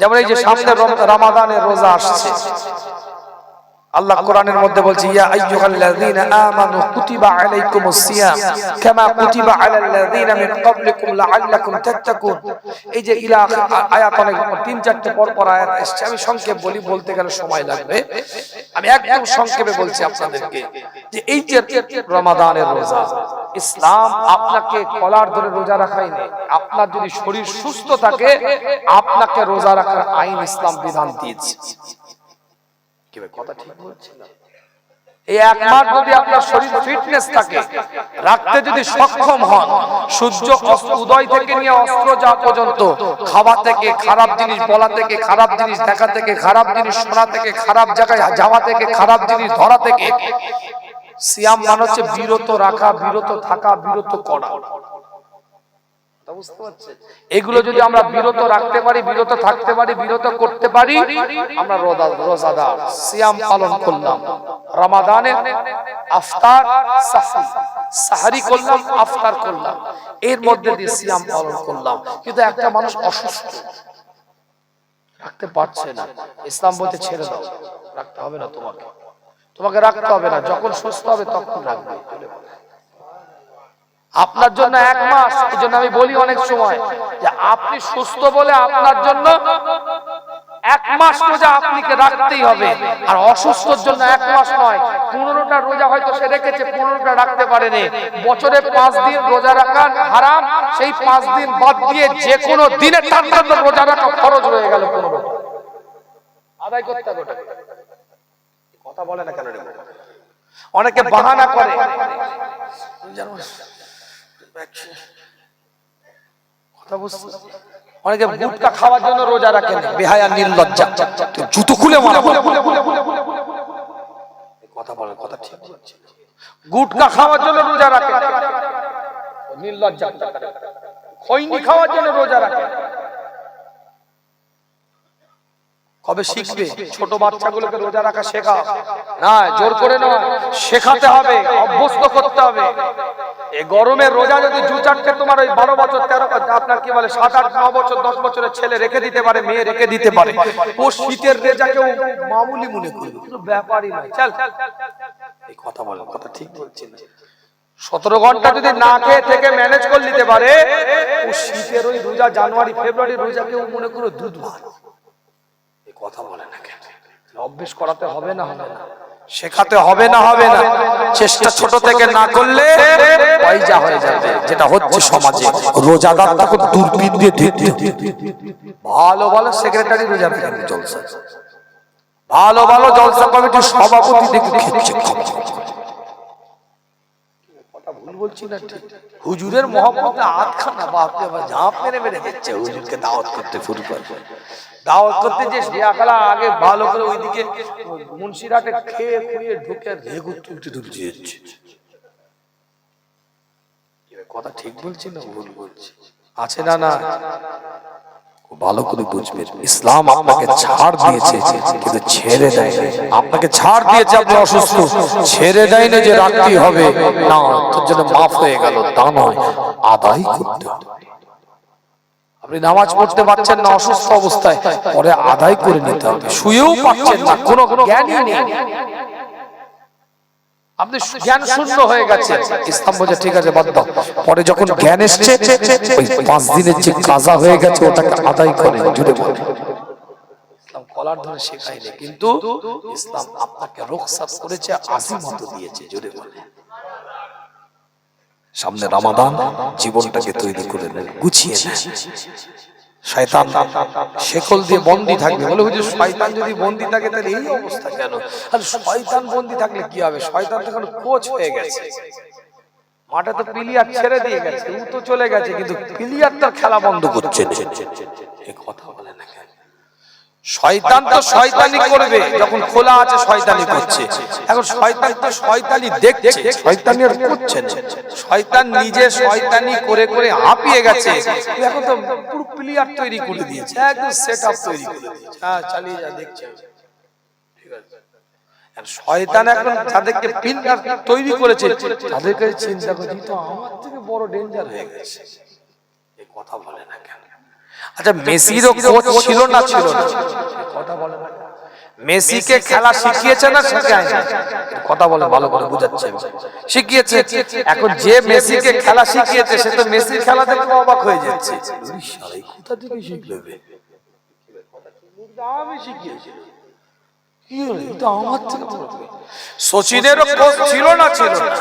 যেমন এই যে সামনে রমাদানের রোজা আসছে। আল্লাহ কোরআনের মধ্যে বলছে ইয়া আইয়ুহাল্লাযীনা আমানু কুতিবা আলাইকুমুস সিয়াম কামা কুতিবা আলাল্লাযীনা মিন ক্বাবলিকুম লাআল্লাকুম তাত্তাকুন। এই যে ইলা আয়াত অনেক তিন চারটে পর পর আয়াত এসেছে। আমি সংক্ষেপ বলি বলতে গেলে সময় লাগবে। আমি একদম সংক্ষেপে বলছি আপনাদেরকে যে এই যে রমাদানের রোজা ইসলাম আপনাকে কলার ধরে রোজা রাখাই নেই। আপনার যদি শরীর সুস্থ থাকে আপনাকে রোজা রাখার আইন ইসলাম বিধান দিয়েছে। কি কথা ঠিক বলছি এই এক মাস যদি আপনার শরীর ফিটনেস থাকে রাখতে যদি সক্ষম হন সূর্য উদয় থেকে নিয়ে অস্ত্র যাওয়া পর্যন্ত খাওয়া থেকে খারাপ জিনিস বলা থেকে খারাপ জিনিস দেখা থেকে খারাপ জিনিস শোনা থেকে খারাপ জায়গায় যাওয়া থেকে খারাপ জিনিস ধরা থেকে সিয়াম মানে হচ্ছে বিরত রাখা বিরত থাকা বিরত করা? এগুলো যদি আমরা বিরত রাখতে পারি বিরত থাকতে পারি বিরত করতে পারি আমরা রোজা- রোজাদার সিয়াম পালন করলাম। রমাদানে আফতার সাহারি। করলাম আফতার করলাম। এর মধ্যে দিয়ে সিয়াম পালন করলাম। কিন্তু একটা মানুষ অসুস্থ। রাখতে পারছে না। ইসলাম বলতে ছেড়ে দাও। রাখতে হবে না তোমাকে। তোমাকে রাখতে হবে না। যখন সুস্থ হবে তখন রাখবে। আপনার জন্য এক মাস এই জন্য আমি বলি অনেক সময় যে আপনি সুস্থ বলে আপনার জন্য এক মাস রোজা আপনাকে রাখতেই হবে। আর অসুস্থর জন্য এক মাস নয়, পনেরোটা রোজা হয়তো সে রেখেছে, পনেরোটা রাখতে পারেনি। বছরে পাঁচ দিন রোজা রাখা হারাম, সেই পাঁচ দিন বাদ দিয়ে যে কোনো দিনে তার রোজা রাখা খরচ হয়ে গেল পনেরো। আদায় করতে হবে কথা বলে না কেন অনেকে বাহানা করে। কথা বুঝতে অনেকে গুটকা খাওয়ার জন্য রোজা রাখেন বেহায়া নির্লজ্জা। জুতো খুলে মারা কথা বলে কথা ঠিক গুটকা খাওয়ার জন্য রোজা রাখে নির্লজ্জা। খৈনি খাওয়ার জন্য রোজা রাখে কবে শিখবে? ছোট বাচ্চাগুলোকে রোজা রাখা শেখা। না জোর করে নয়। শেখাতে হবে অভ্যস্ত করতে হবে। এই গরমে রোজা যদি দু চারটে তোমার ওই বারো বছর তেরো আপনার কি বলে সাত আট ন বছর দশ বছরের ছেলে রেখে দিতে পারে মেয়ে রেখে দিতে পারে ও শীতের রেজাকেও মামুলি মনে করবে। কোনো ব্যাপারই নয়। চল। এই কথা বলে কথা ঠিক বলছি না। সতেরো ঘণ্টা যদি না খেয়ে থেকে ম্যানেজ করে নিতে পারে ও শীতের ওই রোজা জানুয়ারি ফেব্রুয়ারি রোজাকেও মনে করো দুধ ভাত এই কথা বলে না কেন? অভ্যেস করাতে হবে না হবে না। শেখাতে হবে না হবে না, চেষ্টা ছোট থেকে না করলে পয়জা হয়ে যাবে, যেটা হচ্ছে সমাজে। রোজাদার তাকে দূরবীন দিয়ে দেখতে ভালো ভালো সেক্রেটারি রোজা রাখেন জলসা। ভালো ভালো জলসা কমিটির সভাপতি দেখে খেচ্ছে ভুল বলছি হুজুরের মহব্বতে আটখানা বাপরে বাপ, ঝাঁপ মেরে মেরে দিচ্ছে। হুজুরকে দাওয়াত করতে শুরু করবে দাওয়াত করতে যে শিয়াখালা আগে ভালো করে ওইদিকে মুন্সিরাটে খেয়ে ঢুকে তুলতে তুলতে যাচ্ছে। কথা ঠিক বলছি না ভুল বলছি? আছে না না? ভালো করে বুঝবেন ইসলাম আপনাকে ছাড় দিয়েছে কিন্তু ছেড়ে দেয় আপনাকে ছাড় দিয়েছে আপনি অসুস্থ। ছেড়ে দেয় না যে রাখতেই হবে। না তোর জন্য মাফ হয়ে গেল তা নয়। আদায় করতে হবে। আপনি নামাজ পড়তে পারছেন না অসুস্থ অবস্থায় পরে আদায় করে নিতে হবে। শুয়েও পাচ্ছেন না কোনো জ্ঞানই নেই। আপনি জ্ঞান শূন্য হয়ে গেছে ইসলাম ঠিক আছে বাদ দাও। পরে যখন জ্ঞান এসছে ওই পাঁচ দিনের যে কাজা হয়ে গেছে ওটাকে আদায় করে জুড়ে বলে ইসলাম কলার ধরে শেখায়নি কিন্তু ইসলাম আপনাকে রোকসাত করেছে আজিমত দিয়েছে জুড়ে বলে সামনে রামাদান জীবনটাকে তৈরি করে গুছিয়ে নেন শয়তান শেকল দিয়ে বন্দি থাকবে। বলে হুজুর শয়তান যদি বন্দি থাকে, তাহলে এই অবস্থা কেন? আর শয়তান বন্দি থাকলে কি হবে? শয়তান তো এখন কোচ হয়ে গেছে। মাঠে তো প্লেয়ার ছেড়ে দিয়ে গেছে, ও তো চলে গেছে, কিন্তু প্লেয়ার তার খেলা বন্ধ করছে কথা বলে না কেন? শয়তান তো শয়তানি করবে যখন খোলা আছে শয়তানি করছে। এখন শয়তান তো শয়তানি দেখছে শয়তানি আর করছে না। শয়তান নিজে শয়তানি করে করে হাঁপিয়ে গেছে। এখন তো পুরো প্লেয়ার তৈরি করে দিয়েছে। একদম সেট আপ তৈরি করে দিয়েছে। হ্যাঁ চালিয়ে যা দেখছে। ঠিক আছে। আর শয়তান এখন পিলার তৈরি করেছে তাদেরকে চিন্তা করছি তো আমার থেকে বড় ডেঞ্জার হয়ে গেছে। এই কথা বলে না কেন? আচ্ছা মেসিরও কোচ ছিল না ছিল না। কথা বলে মেসিকে খেলা শিখিয়েছে না শেখায় না কথা বলে ভালো করে বুঝাচ্ছে শিখিয়েছে। এখন যে মেসিকে খেলা শিখিয়েছে সে তো মেসির খেলা দেখে অবাক হয়ে যাচ্ছে। কোথা থেকে শিখলো আমি শিখিয়েছি। সচিনেরও কোচ ছিল না ছিল না।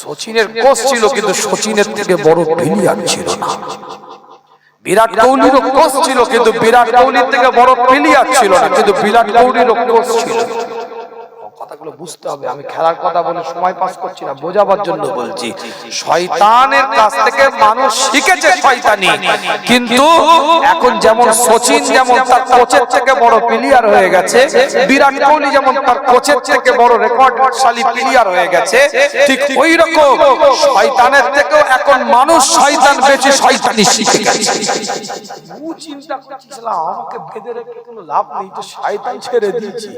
সচিনের কোচ ছিল কিন্তু সচিনের থেকে বড় প্লেয়ার ছিল না। বিরাট কোহলির কোচ ছিল কিন্তু বিরাট কোহলির থেকে বড় প্লেয়ার ছিল না কিন্তু বিরাট কোহলির কোচ ছিল কথাগুলো বুঝতে হবে। আমি খেলার কথা বলে সময় পাস করছি না বোঝাবার জন্য বলছি। শয়তানের কাছ থেকে মানুষ শিখেছে শয়তানি। কিন্তু এখন যেমন সচিন যেমন তার কোচের থেকে বড় প্লেয়ার হয়ে গেছে বিরাট কোহলি যেমন তার কোচের থেকে বড় রেকর্ডশালী প্লেয়ার হয়ে গেছে ঠিক ওই রকম শয়তানের থেকেও এখন মানুষ শয়তান বেঁচে শয়তানি শিখে গেছে। চিন্তা করছিস শালা, আমাকে বেঁধে রেখে কোনো লাভ নেই তো শয়তান ছেড়ে দিয়েছি।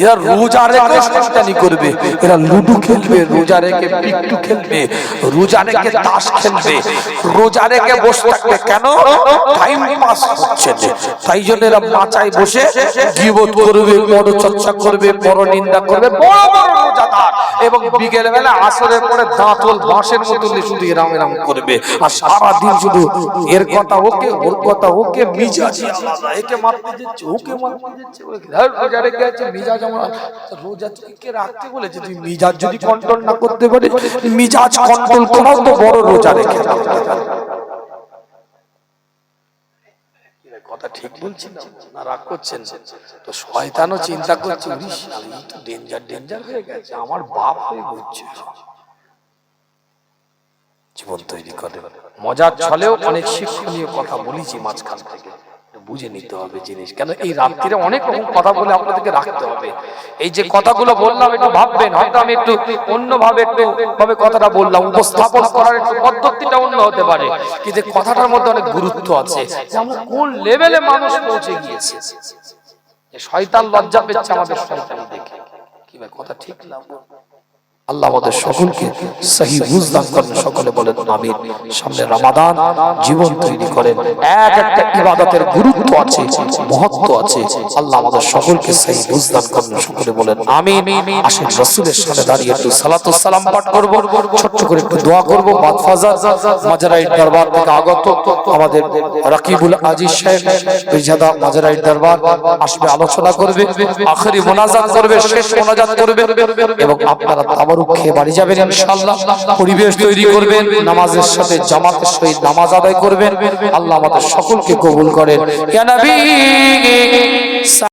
এরা রোজা শয়তানি করবে। এরা লুডু খেলবে, রোজা রেখে পিট্টু খেলবে, রোজা রেখে তাস খেলবে, রোজা রেখে বসে থাকবে। কেন? টাইম পাস হচ্ছে তাই জন্য এরা মাচায় বসে গিবত করবে, বড় চর্চা করবে, বড় নিন্দা করবে, বড় বড় রোজাদার। এবং বিকেল বেলা আসরের পরে দাঁতল বাঁশের মতো শুধু এরাম এরাম করবে। আর সারা দিন শুধু এর কথা ওকে, ওর কথা ওকে, মিজাজি একে মারতে দিচ্ছে, ওকে মারতে দিচ্ছে, ওকে। রোজা রেখে আছে, মিজাজ আমার তো রোজা তুই রাখতে বলেছে মিজাজ যদি কন্ট্রোল না করতে পারে মিজাজ কন্ট্রোল তো বড় রোজা রেখে কথা ঠিক না রাগ করছেন তো শয়তানও চিন্তা করছে "উরিস, তো ডেঞ্জার ডেঞ্জার হয়ে গেছে আমার বাপ হয়ে ঘুরছে জীবন তৈরি করে। মজার ছলেও অনেক শিক্ষণীয় কথা বলেছি মাঝখান থেকে। বুঝে নিতে হবে জিনিস। কেন এই রাত্রিরে অনেক রকম কথা বলে আপনাদেরকে রাখতে হবে। এই যে কথাগুলো বললাম একটু ভাববেন হয়তো আমি একটু অন্যভাবে একটু ভাবে কথাটা বললাম উপস্থাপন করার একটু পদ্ধতিটা অন্য হতে পারে। কিন্তু কথাটার মধ্যে অনেক গুরুত্ব আছে যে আমরা কোন লেভেলে মানুষ পৌঁছে গিয়েছে। শয়তান লজ্জা পেচ্ছে আমাদের শয়তানি দেখে। কি ভাই কথা ঠিক না? আল্লাহ আমাদের সকলকে সহি বুঝদান করেন। সকলে বলেন আমিন। সামনে রামাদান, জীবন তৈরি করেন। এক একটা ইবাদতের গুরুত্ব আছে, মহত্ব আছে। আল্লাহ আমাদের সকলকে সহি বুঝদান করেন। সকলে বলেন আমিন। আসেন রাসূলের সামনে দাঁড়িয়ে একটু সালাতু সালাম পাঠ করব। ছোট্ট করে একটু দোয়া করব। বাদ ফাজার মাজারাই দরবার থেকে আগত আমাদের রাকিবুল আজিজ সাহেব বিজাদা মাজারাই দরবার আসবে, আলোচনা করবে, আখেরি মোনাজাত করবে, শেষ মোনাজাত করবে এবং আপনারা খেয়ে বাড়ি যাবেন ইনশাআল্লাহ। পরিবেশ তৈরি করবেন, নামাজের সাথে জামাতের সহিত নামাজ আদায় করবেন। আল্লাহ আমাদের সকলকে কবুল করেন।